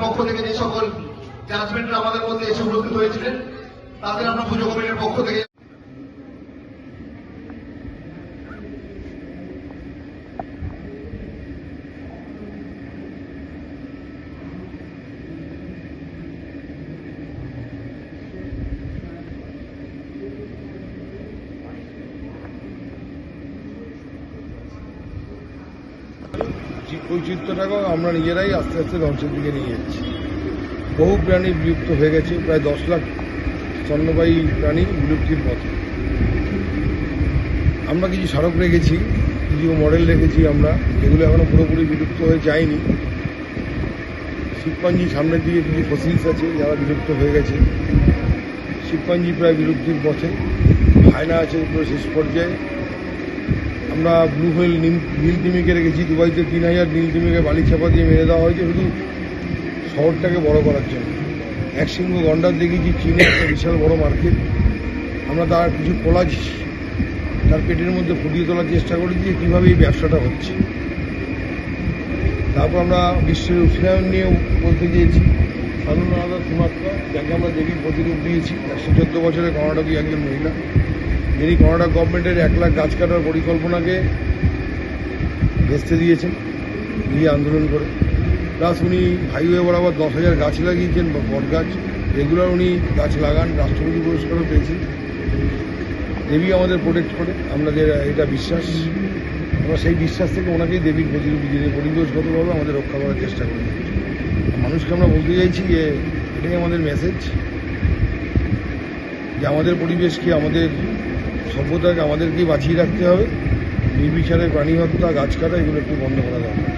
পক্ষ থেকে যে সকল আমাদের মধ্যে এসে উপস্থিত হয়েছিলেন, তাদের আমরা পুজো কমিটির পক্ষ থেকে বৈচিত্র্যটাকেও আমরা নিজেরাই আস্তে আস্তে ধ্বংসের দিকে নিয়ে যাচ্ছি। বহু প্রাণী বিলুপ্ত হয়ে গেছে, প্রায় দশ লাখ স্তন্যবাহী প্রাণী বিলুপ্তির পথে। আমরা কিছু স্মারক রেখেছি, কিছু মডেল রেখেছি আমরা, যেগুলো এখনও পুরোপুরি বিলুপ্ত হয়ে যায়নি। শিবপাঞ্জি সামনের দিকে কিছু ফসিলস আছে, যারা বিলুপ্ত হয়ে গেছে। শিবপাঞ্জি প্রায় বিলুপ্তির পথে। হায়না আছে পুরো শেষ পর্যায়ে। আমরা ব্লু নিম নীল তিমিকে রেখেছি, দুবাইতে তিন হাজার নীল তিমিকে বালি চাপা দিয়ে মেরে দেওয়া হয়েছে, শুধু শহরটাকে বড় করার জন্য। এক সিংহ গন্ডার দেখেছি, চীনে একটা বিশাল বড় মার্কেট। আমরা তার কিছু কোলাজ তার পেটের মধ্যে ফুটিয়ে তোলার চেষ্টা করেছি যে কীভাবে এই ব্যবসাটা হচ্ছে। তারপর আমরা বিশ্বের উষ্ণায়ন নিয়েও বলতে গিয়েছি স্বাধীনতা সীমাত্রা যাকে আমরা দেবীর প্রতিরূপ দিয়েছি একশো চোদ্দ বছরের কর্ণাটকী একজন মহিলা। যিনি কর্ণাটক গভর্নমেন্টের এক লাখ গাছ কাটার পরিকল্পনাকে ভেস্তে দিয়েছেন নিজে আন্দোলন করে। প্লাস উনি হাইওয়ে বরাবর দশ হাজার গাছ লাগিয়েছেন, বা বট গাছ। রেগুলার উনি গাছ লাগান, রাষ্ট্রপতি পুরস্কারও পেয়েছেন। দেবী আমাদের প্রোটেক্ট করে, আমাদের এটা বিশ্বাস। আমরা সেই বিশ্বাস থেকে ওনাকেই দেবীর প্রতিরূপী যিনি পরিবেশগতভাবে আমাদের রক্ষা করার চেষ্টা করি মানুষকে আমরা বলতে চাইছি যে, এটাই আমাদের মেসেজ যে আমাদের পরিবেশকে আমাদের সভ্যতাকে আমাদেরকেই বাঁচিয়ে রাখতে হবে। নির্বিচারে প্রাণী হত্যা, গাছ কাটা, এগুলো একটু বন্ধ করা দরকার।